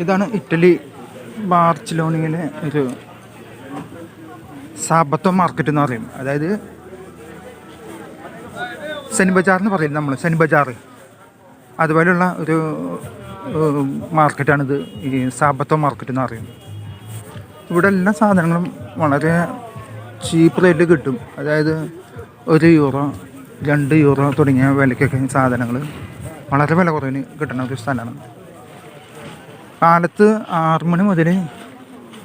ഇതാണ് ഇറ്റലി ബാർച്ചിലോണിയിലെ ഒരു സാബത്തോ മാർക്കറ്റ് എന്ന് പറയും. അതായത് സെനി ബജാർ എന്ന് പറയും നമ്മൾ സെനി ബജാർ അതുപോലെയുള്ള ഒരു മാർക്കറ്റാണിത് ഈ സാബത്തോ മാർക്കറ്റ് എന്ന് പറയും. ഇവിടെ എല്ലാ സാധനങ്ങളും വളരെ ചീപ്പ് റേറ്റിൽ കിട്ടും. അതായത് ഒരു യൂറോ രണ്ട് യൂറോ തുടങ്ങിയ വിലയ്ക്കൊക്കെ സാധനങ്ങൾ വളരെ വില കുറവിന് കിട്ടുന്ന ഒരു സ്ഥലമാണ്. കാലത്ത് ആറ് മണി മുതൽ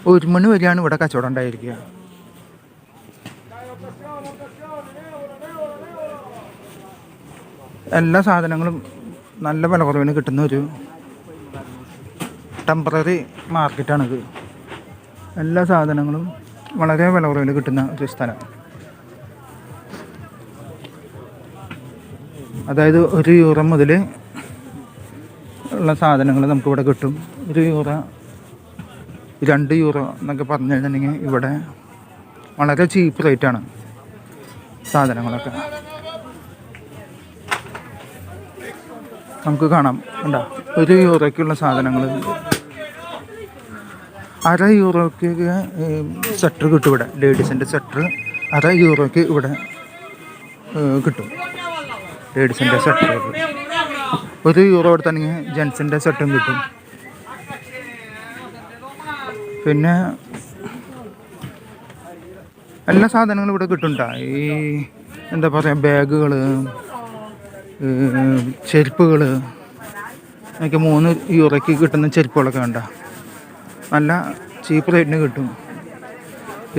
ഒരു മണി വരെയാണ് ഇവിടെ കച്ചവടം ഉണ്ടായിരിക്കുക. എല്ലാ സാധനങ്ങളും നല്ല വില കുറവിന് കിട്ടുന്ന ഒരു ടെമ്പററി മാർക്കറ്റാണിത് എല്ലാ സാധനങ്ങളും വളരെ വില കുറവിൽ കിട്ടുന്ന ഒരു സ്ഥലം. അതായത് ഒരു യൂറോ മുതൽ ഉള്ള സാധനങ്ങൾ നമുക്കിവിടെ കിട്ടും. ഒരു യൂറോ രണ്ട് യൂറോ എന്നൊക്കെ പറഞ്ഞു കഴിഞ്ഞിട്ടുണ്ടെങ്കിൽ ഇവിടെ വളരെ ചീപ്പ് റേറ്റാണ് സാധനങ്ങളൊക്കെ. നമുക്ക് കാണാം. കണ്ടോ? ഒരു യൂറോയ്ക്കുള്ള സാധനങ്ങൾ. അര യൂറോയ്ക്ക് സെറ്റർ കിട്ടും ഇവിടെ. ലേഡീസിന്റെ സെറ്റർ അര യൂറോയ്ക്ക് ഇവിടെ കിട്ടും. ലേഡീസിന്റെ സെറ്റർ ഒരു യൂറോ എടുത്താണെങ്കിൽ ജെൻസിന്റെ സെറ്റും കിട്ടും. പിന്നെ എല്ലാ സാധനങ്ങളും ഇവിടെ കിട്ടുന്നുണ്ട. ഈ എന്താ പറയുക ബാഗുകൾ ചെരുപ്പുകൾ എനിക്ക് മൂന്ന് യൂറോയ്ക്ക് കിട്ടുന്ന ചെരുപ്പുകളൊക്കെ വേണ്ട നല്ല ചീപ്പ് റേറ്റിന് കിട്ടും.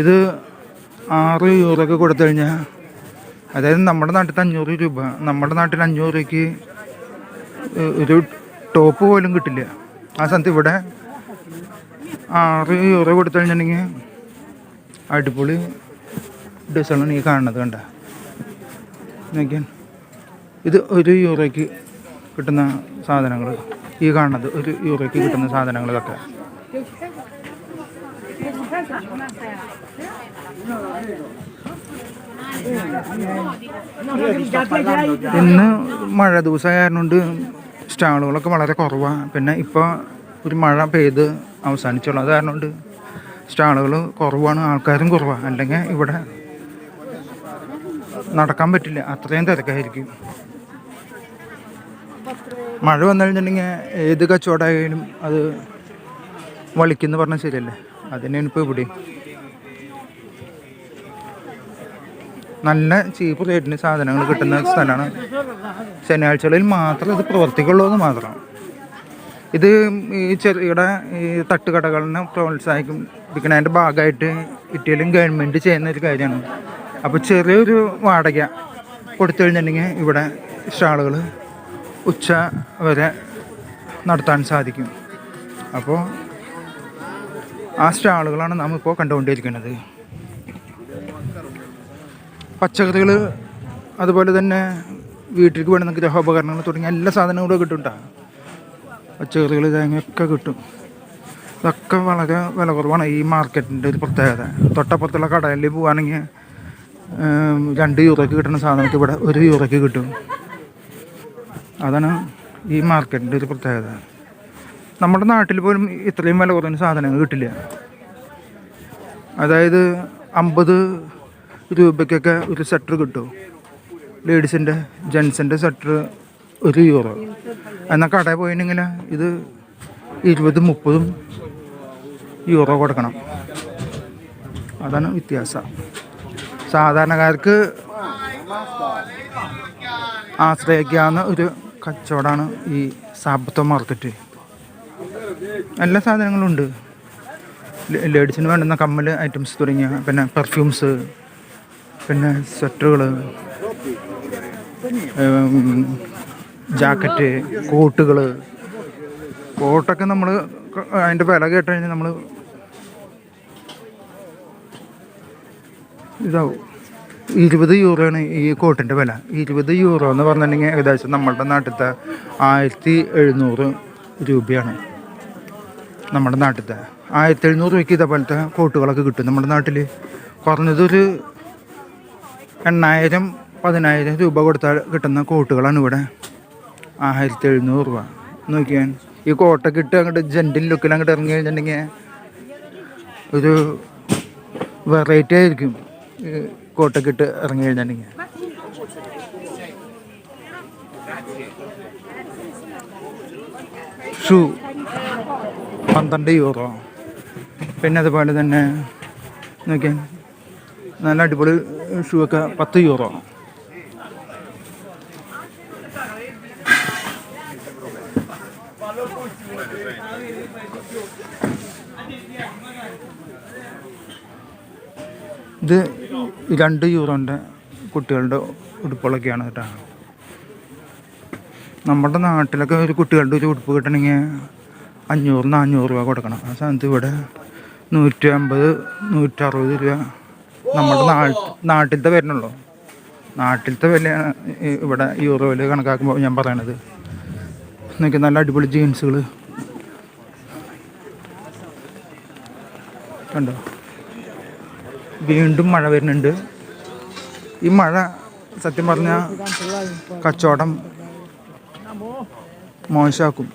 ഇത് ആറ് യൂറോയ്ക്ക് കൊടുത്തു കഴിഞ്ഞാൽ അതായത് നമ്മുടെ നാട്ടിൽ അഞ്ഞൂറ് രൂപ നമ്മുടെ നാട്ടിൽ അഞ്ഞൂറ് രൂപയ്ക്ക് ഒരു ടോപ്പ് പോലും കിട്ടില്ല. ആ സ്ഥലത്ത് ഇവിടെ ആറ് യൂറോ കൊടുത്തു കഴിഞ്ഞിട്ടുണ്ടെങ്കിൽ അടിപൊളി ഡ്രസ്സാണ് ഈ കാണുന്നത് കണ്ട? നോക്കിയാൽ ഇത് ഒരു യൂറോയ്ക്ക് കിട്ടുന്ന സാധനങ്ങൾ. ഈ കാണുന്നത് ഒരു യൂറോയ്ക്ക് കിട്ടുന്ന സാധനങ്ങൾ ഇതൊക്കെ ഇന്ന് മഴ ദിവസമായതുകൊണ്ട് സ്റ്റാളുകളൊക്കെ വളരെ കുറവാണ് പിന്നെ ഇപ്പോൾ ഒരു മഴ പെയ്ത് അവസാനിച്ചുള്ളൂ അത് കാരണം കൊണ്ട് സ്റ്റാളുകൾ കുറവാണ് ആൾക്കാരും കുറവാണ്. അല്ലെങ്കിൽ ഇവിടെ നടക്കാൻ പറ്റില്ല. അത്രയും തിരക്കായിരിക്കും. മഴ വന്നു കഴിഞ്ഞിട്ടുണ്ടെങ്കിൽ ഏത് കച്ചവടമായാലും അത് വളിക്കുന്നു പറഞ്ഞാൽ ശരിയല്ലേ? അതിനാണ് ഇപ്പോൾ ഇവിടെ നല്ല ചീപ്പ് റേറ്റിന് സാധനങ്ങൾ കിട്ടുന്ന സ്ഥലമാണ്. ശനിയാഴ്ചകളിൽ മാത്രം ഇത് പ്രവർത്തിക്കുള്ളൂ എന്ന് മാത്രം. ഇത് ഈ ചെറുകിട ഈ തട്ടുകടകളിനെ പ്രോത്സാഹിപ്പിക്കുന്നതിന്റെ ഭാഗമായിട്ട് ഇറ്റലിയും ഗവൺമെന്റ് ചെയ്യുന്ന ഒരു കാര്യമാണ്. അപ്പോൾ ചെറിയൊരു വാടക കൊടുത്തു കഴിഞ്ഞിട്ടുണ്ടെങ്കിൽ ഇവിടെ സ്റ്റാളുകൾ ഉച്ച വരെ നടത്താൻ സാധിക്കും. അപ്പോൾ ആ സ്റ്റാളുകളാണ് നാം ഇപ്പോൾ കണ്ടുകൊണ്ടിരിക്കുന്നത്. പച്ചക്കറികൾ അതുപോലെ തന്നെ വീട്ടിലേക്ക് വേണ്ടുന്ന ഗൃഹോപകരണങ്ങൾ തുടങ്ങിയ എല്ലാ സാധനങ്ങളും കിട്ടും പച്ചക്കറികൾ തേങ്ങയൊക്കെ കിട്ടും. ഇതൊക്കെ വളരെ വില കുറവാണ് ഈ മാർക്കറ്റിന്റെ ഒരു പ്രത്യേകത. തൊട്ടപ്പുറത്തുള്ള കടയിൽ പോവുകയാണെങ്കിൽ ഉം, രണ്ട് യൂറോയ്ക്ക് കിട്ടുന്ന സാധനമൊക്കെ ഇവിടെ ഒരു യൂറോയ്ക്ക് കിട്ടും. അതാണ് ഈ മാർക്കറ്റിന്റെ ഒരു പ്രത്യേകത. നമ്മുടെ നാട്ടിൽ പോലും ഇത്രയും വില കുറഞ്ഞ സാധനങ്ങൾ കിട്ടില്ല. അതായത് അമ്പത് രൂപയ്ക്കൊക്കെ ഒരു സെറ്റർ കിട്ടും. ലേഡീസിന്റെ ജെൻസിന്റെ സെറ്റർ ഒരു യൂറോ. എന്നാൽ കടയിൽ പോയിട്ടുണ്ടെങ്കിൽ ഇത് ഇരുപതും മുപ്പതും യൂറോ കൊടുക്കണം. അതാണ് വ്യത്യാസം. സാധാരണക്കാർക്ക് ആശ്രയിക്കാവുന്ന ഒരു കച്ചവടമാണ് ഈ സാമ്പത്ത മാർക്കറ്റ് എല്ലാ സാധനങ്ങളും ഉണ്ട് ലേഡീസിന് വേണ്ടുന്ന കമ്മൽ ഐറ്റംസ് തുടങ്ങിയ പിന്നെ പെർഫ്യൂംസ് പിന്നെ സ്വെറ്ററുകൾ ജാക്കറ്റ് കോട്ടുകൾ കോട്ടൊക്കെ നമ്മൾ അതിന്റെ വില കേട്ട് കഴിഞ്ഞാൽ നമ്മൾ ഇതാവും. ഇരുപത് യൂറോയാണ് ഈ കോട്ടിന്റെ വില. ഇരുപത് യൂറോ എന്ന് പറഞ്ഞിട്ടുണ്ടെങ്കിൽ ഏകദേശം നമ്മളുടെ നാട്ടിലത്തെ ആയിരത്തി എഴുന്നൂറ് രൂപയാണ് നമ്മുടെ നാട്ടിലത്തെ. ആയിരത്തി എഴുന്നൂറ് രൂപയ്ക്ക് ഇതേപോലത്തെ കോട്ടുകളൊക്കെ കിട്ടും നമ്മുടെ നാട്ടിൽ കുറഞ്ഞതൊരു എണ്ണായിരം പതിനായിരം രൂപ കൊടുത്താൽ കിട്ടുന്ന കോട്ടുകളാണ് ഇവിടെ. ആയിരത്തി എഴുന്നൂറ് രൂപ. നോക്കിയാൽ ഈ കോട്ട ഇട്ട് അങ്ങോട്ട് ജെന്റിൽ ലുക്കിൽ അങ്ങോട്ട് ഇറങ്ങി കഴിഞ്ഞിട്ടുണ്ടെങ്കിൽ ഒരു വെറൈറ്റി ആയിരിക്കും കോട്ട കിട്ട് ഇറങ്ങി കഴിഞ്ഞിട്ടുണ്ടെങ്കിൽ ഷൂ പന്ത്രണ്ട് യൂറോ പിന്നെ അതുപോലെ തന്നെ നോക്കിയാൽ നല്ല അടിപൊളി ഷൂ ഒക്കെ പത്ത് യൂറോ ഇത് രണ്ട് യൂറോന്റെ കുട്ടികളുടെ ഉടുപ്പുകളൊക്കെയാണ് കേട്ടോ. നമ്മുടെ നാട്ടിലൊക്കെ ഒരു കുട്ടികളുടെ ഒരു ഉടുപ്പ് കിട്ടണമെങ്കിൽ അഞ്ഞൂറ് നാനൂറ് രൂപ കൊടുക്കണം. ആ സ്ഥാനത്ത് ഇവിടെ നൂറ്റി അമ്പത് നൂറ്ററുപത് രൂപ നമ്മുടെ നാട്ടിൽ നാട്ടിലത്തെ വരുന്നുള്ളൂ. നാട്ടിലത്തെ വിലയാണ് ഇവിടെ യൂറോയിൽ കണക്കാക്കുമ്പോൾ ഞാൻ പറയണത്. എന്നൊക്കെ നല്ല അടിപൊളി ജീൻസുകൾ കണ്ടോ? വീണ്ടും മഴ വരുന്നുണ്ട്. ഈ മഴ സത്യം പറഞ്ഞാൽ കച്ചവടം മോശമാക്കും.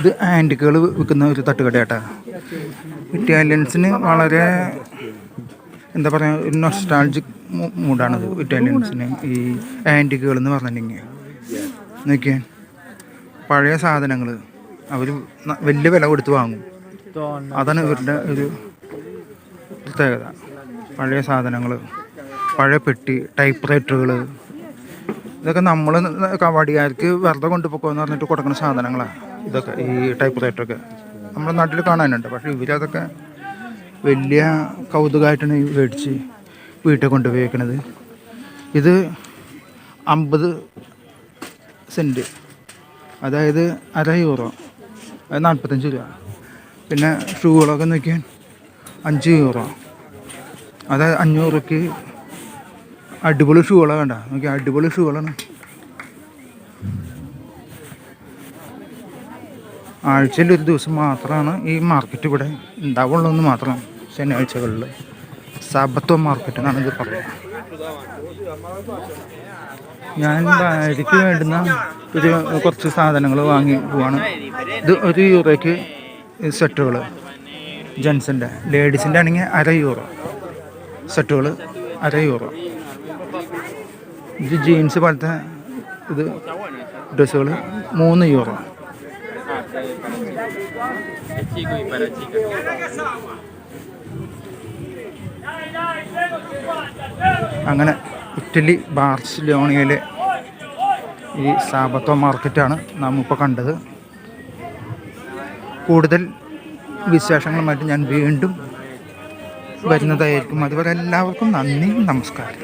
ഇത് ആന്റിക്കുകൾ വിൽക്കുന്ന ഒരു തട്ടുകടയാട്ടാ. ഇറ്റാലിയൻസിന് വളരെ എന്താ പറയുക ഒരു നൊസ്റ്റാൾജിക് മൂഡാണത് ഇറ്റാലിയൻസിന് ഈ ആന്റിക്കുകൾ എന്ന് പറഞ്ഞിട്ടുണ്ടെങ്കിൽ. നോക്കിയാൽ പഴയ സാധനങ്ങൾ അവർ വലിയ വില കൊടുത്ത് വാങ്ങും. അതാണ് ഇവരുടെ ഒരു പ്രത്യേകത. പഴയ സാധനങ്ങൾ പഴയ പെട്ടി ടൈപ്പ് റൈറ്ററുകൾ ഇതൊക്കെ നമ്മൾ കവാടിയാർക്ക് വെറുതെ കൊണ്ടുപോക്കുമെന്ന് പറഞ്ഞിട്ട് കൊടുക്കുന്ന സാധനങ്ങളാണ് ഇതൊക്കെ ഈ ടൈപ്പ് റൈറ്ററൊക്കെ നമ്മുടെ നാട്ടിൽ കാണാനുണ്ട്. പക്ഷേ ഇവരതൊക്കെ വലിയ കൗതുകമായിട്ടാണ് മേടിച്ച് വീട്ടിൽ കൊണ്ടുപോയി ഇത് അമ്പത് സെന്റ് അതായത് അര യൂറോ. അത് നാൽപ്പത്തഞ്ച് രൂപ. പിന്നെ ഷൂകളൊക്കെ നോക്കിയാൽ അഞ്ച് യൂറോ. അതായത് അഞ്ഞൂറ് രൂപയ്ക്ക് അടിപൊളി ഷൂകളാണ് വേണ്ട നോക്കിയാൽ അടിപൊളി ഷൂകളാണ്. ആഴ്ചയിൽ ഒരു ദിവസം മാത്രമാണ് ഈ മാർക്കറ്റ് ഇവിടെ ഉണ്ടാവുള്ളൂ എന്ന് മാത്രം ശനിയാഴ്ചകളിൽ സാബത്വ മാർക്കറ്റ് എന്നാണ് ഇത് പറയുക ഞാൻ ഭാര്യയ്ക്ക് വേണ്ടുന്ന ഒരു കുറച്ച് സാധനങ്ങൾ വാങ്ങി പോവാണ്. ഇത് ഒരു യൂറോയ്ക്ക് സെറ്റുകൾ ജെൻസിന്റെ ലേഡീസിന്റെ ആണെങ്കിൽ അര യൂറോ. സെറ്റുകൾ അര യൂറോ. ഇത് ജീൻസ് പോലത്തെ ഇത് ഡ്രസ്സുകൾ മൂന്ന് euro. Chico y para chicas. അങ്ങനെ ഇറ്റലി ബാർസിലോണിയയിലെ ഈ സാബത്തോ മാർക്കറ്റാണ് നാം ഇപ്പോൾ കണ്ടത്. കൂടുതൽ വിശേഷങ്ങളുമായിട്ട് ഞാൻ വീണ്ടും വരുന്നതായിരിക്കും. അതുവരെ എല്ലാവർക്കും നന്ദി നമസ്കാരം.